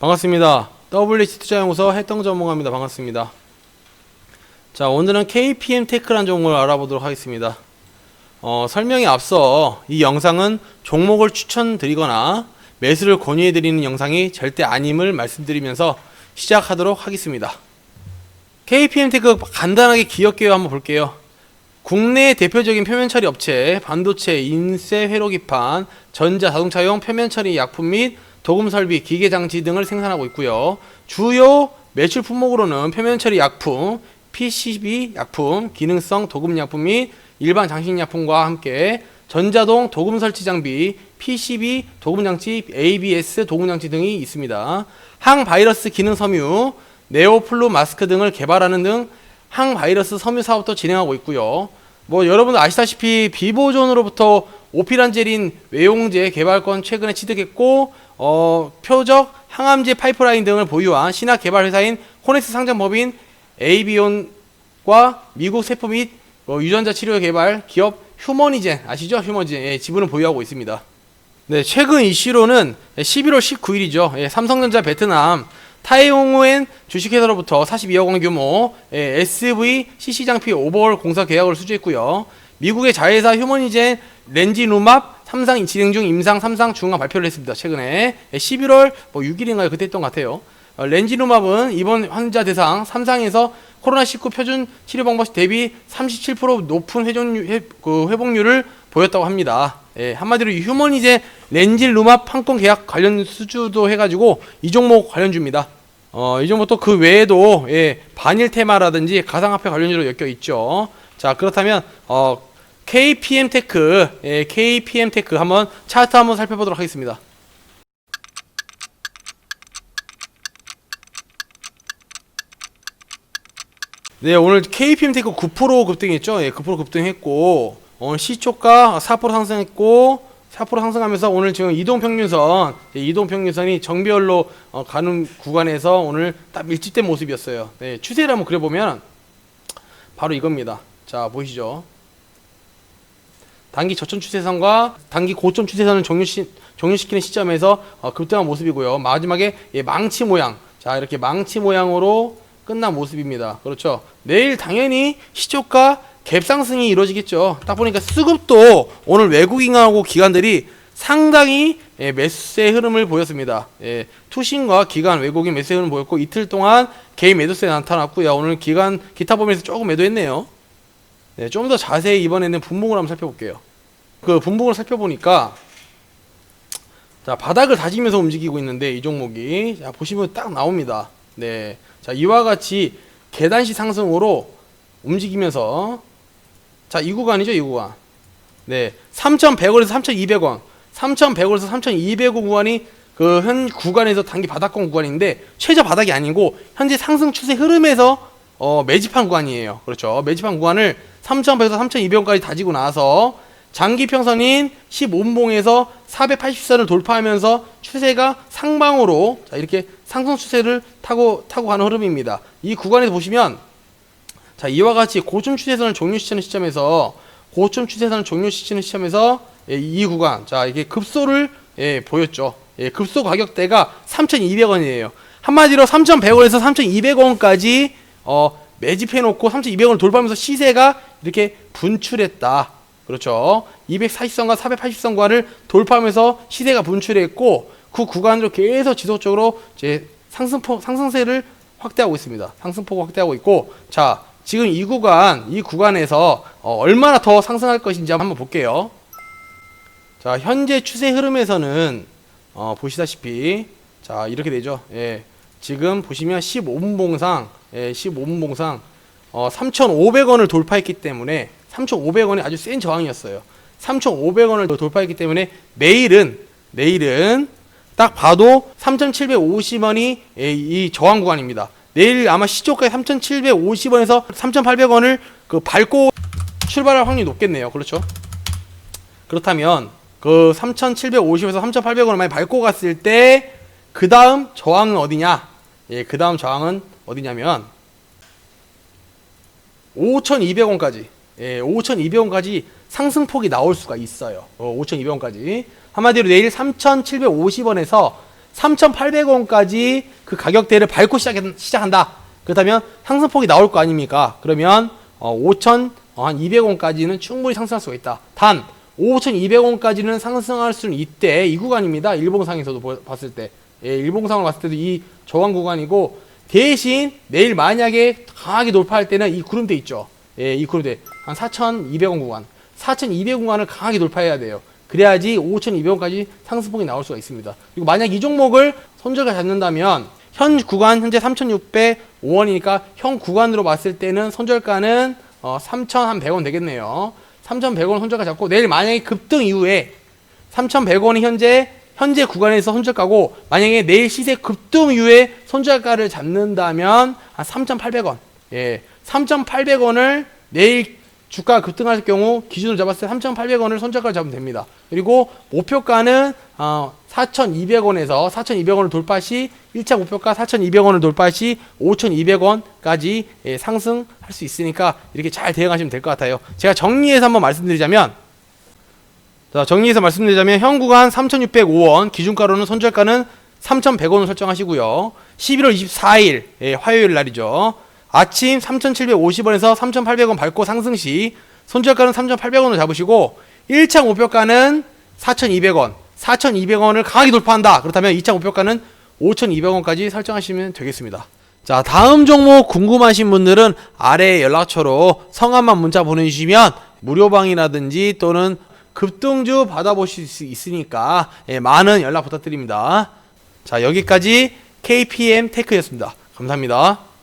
반갑습니다. WH 투자연구소 해동 전문가입니다. 반갑습니다. 자, 오늘은 KPM 테크라는 종목을 알아보도록 하겠습니다. 어, 설명에 앞서 이 영상은 종목을 추천드리거나 매수를 권유해드리는 영상이 절대 아님을 말씀드리면서 시작하도록 하겠습니다. KPM 테크 간단하게 기업 개요 한번 볼게요. 국내 대표적인 표면 처리 업체, 반도체, 인쇄, 회로 기판, 전자, 자동차용 표면 처리 약품 및 도금 설비, 기계 장치 등을 생산하고 있고요. 주요 매출 품목으로는 표면 처리 약품, PCB 약품, 기능성 도금 약품 및 일반 장식 약품과 함께 전자동 도금 설치 장비, PCB 도금 장치, ABS 도금 장치 등이 있습니다. 항바이러스 기능 섬유, 네오플루 마스크 등을 개발하는 등 항바이러스 섬유 사업도 진행하고 있고요. 뭐 여러분 아시다시피 비보존으로부터 오피란젤인 외용제 개발권 최근에 취득했고 어, 표적 항암제 파이프라인 등을 보유한 신약 개발 회사인 호넥스 상장 법인 에이비온과 미국 세포 및 어, 유전자 치료 개발 기업 휴머니젠 아시죠? 휴머니젠 예, 지분을 보유하고 있습니다. 네, 최근 이슈로는 11월 19일이죠. 예, 삼성전자 베트남 타이옹우엔 주식회사로부터 42억 원 규모 예, SV CC 장피 오버홀 공사 계약을 수주했고요. 미국의 자회사 휴머니젠 렌지누맙 삼상 진행 중 임상 3상 중간 발표를 했습니다. 최근에 예, 11월 뭐 6일인가요? 그때 했던 것 같아요. 어, 렌지누맙은 이번 환자 대상 3상에서 코로나19 표준 치료 방법 대비 37% 높은 그 회복률을 보였다고 합니다. 예, 한마디로 이 휴머니제 렌질루맙 판권 계약 관련 수주도 해가지고 이 종목 관련주입니다. 어, 이 종목 또그 외에도 예, 반일 테마라든지 가상화폐 관련주로 엮여 있죠. 자 그렇다면 어, KPM 테크, 예, KPM 테크 한번 차트 한번 살펴보도록 하겠습니다. 네, 오늘 KPM 테크 9% 급등했죠. 예, 9% 급등했고 오늘 시초가 4% 상승했고 4% 상승하면서 오늘 지금 이동 평균선, 예, 이동 평균선이 정비열로 어, 가는 구간에서 오늘 딱 밀집된 모습이었어요. 네, 추세를 한번 그려보면 바로 이겁니다. 자, 보이시죠? 단기 저점 추세선과 단기 고점 추세선을 종료시, 종료시키는 시점에서 어, 급등한 모습이고요. 마지막에 예, 망치 모양. 자, 이렇게 망치 모양으로 끝난 모습입니다. 그렇죠. 내일 당연히 시초가 갭상승이 이루어지겠죠. 딱 보니까 수급도 오늘 외국인하고 기관들이 상당히 예, 매수세 흐름을 보였습니다. 예, 투신과 기관 외국인 매수세 흐름 보였고 이틀 동안 개인 매도세 나타났고요. 오늘 기관 기타 범위에서 조금 매도했네요. 네, 좀 더 자세히 이번에는 분봉을 한번 살펴볼게요. 그 분봉을 살펴보니까 자 바닥을 다지면서 움직이고 있는데 이 종목이 자 보시면 딱 나옵니다. 네, 자 이와 같이 계단식 상승으로 움직이면서 자 이 구간이죠 이 구간. 네, 3,100원에서 3,200원, 3,100원에서 3,200원 구간이 그 현 구간에서 단기 바닥권 구간인데 최저 바닥이 아니고 현재 상승 추세 흐름에서 어, 매집한 구간이에요. 그렇죠. 매집한 구간을 3,100에서 3,200원까지 다지고 나서 장기 평선인 15분봉에서 480선을 돌파하면서 추세가 상방으로 자, 이렇게 상승 추세를 타고 타고 가는 흐름입니다. 이 구간에서 보시면 자, 이와 같이 고점 추세선을 종료시키는 시점에서 고점 추세선을 종료시키는 시점에서 예, 이 구간 자, 이게 급소를 예, 보였죠. 예, 급소 가격대가 3,200원이에요. 한마디로 3,100원에서 3,200원까지 어, 매집해 놓고 3,200원을 돌파하면서 시세가 이렇게 분출했다. 그렇죠. 240선과 480선과를 돌파하면서 시세가 분출했고 그 구간으로 계속 지속적으로 이제 상승폭 상승세를 확대하고 있습니다. 상승폭 확대하고 있고 자 지금 이 구간 이 구간에서 어, 얼마나 더 상승할 것인지 한번 볼게요. 자 현재 추세 흐름에서는 어, 보시다시피 자 이렇게 되죠. 예, 지금 보시면 15분 봉상 예, 15분 봉상 어, 3,500원을 돌파했기 때문에 3,500원이 아주 센 저항이었어요. 3,500원을 돌파했기 때문에 내일은 내일은 딱 봐도 3,750원이 이 저항 구간입니다. 내일 아마 시초가에 3,750원에서 3,800원을 그 밟고 출발할 확률이 높겠네요. 그렇죠? 그렇다면 그 3,750에서 3,800원을 많이 밟고 갔을 때 그 다음 저항은 어디냐? 예, 그 다음 저항은 어디냐면 5,200원까지 예, 5,200원까지 상승폭이 나올 수가 있어요. 어, 5,200원까지. 한마디로 내일 3,750원에서 3,800원까지 그 가격대를 밟고 시작, 시작한다. 그렇다면 상승폭이 나올 거 아닙니까? 그러면 어, 5,200원까지는 충분히 상승할 수가 있다. 단 5,200원까지는 상승할 수는 있대. 이 구간입니다. 일봉상에서도 보- 봤을 때. 예, 일봉상으로 봤을 때도 이 저항 구간이고 대신 내일 만약에 강하게 돌파할 때는 이 구름대 있죠. 예, 이 구름대 한 4,200원 구간. 4,200원 구간을 강하게 돌파해야 돼요. 그래야지 5,200원까지 상승폭이 나올 수가 있습니다. 그리고 만약 이 종목을 손절가 잡는다면 현 구간 현재 3,605원이니까 현 구간으로 봤을 때는 손절가는 어, 3,100원 되겠네요. 3,100원 손절가 잡고 내일 만약에 급등 이후에 3,100원이 현재 현재 구간에서 손절가고 만약에 내일 시세 급등 이후에 손절가를 잡는다면 한 3,800원. 예. 3,800원을 내일 주가 급등할 경우 기준으로 잡았을 때 3,800원을 손절가를 잡으면 됩니다. 그리고 목표가는 어, 4,200원에서 4,200원을 돌파 시 1차 목표가 4,200원을 돌파 시 5,200원까지 예, 상승할 수 있으니까 이렇게 잘 대응하시면 될 것 같아요. 제가 정리해서 한번 말씀드리자면 자, 정리해서 말씀드리자면 현 구간 3,605원, 기준가로는 손절가는 3,100원을 설정하시고요. 11월 24일 예, 화요일 날이죠. 아침 3,750원에서 3,800원 밟고 상승 시 손절가는 3,800원을 잡으시고 1차 목표가는 4,200원, 4,200원을 강하게 돌파한다. 그렇다면 2차 목표가는 5,200원까지 설정하시면 되겠습니다. 자, 다음 종목 궁금하신 분들은 아래 연락처로 성함만 문자 보내주시면 무료방이라든지 또는 급등주 받아보실 수 있으니까 예, 많은 연락 부탁드립니다. 자, 여기까지 KPM 테크였습니다. 감사합니다.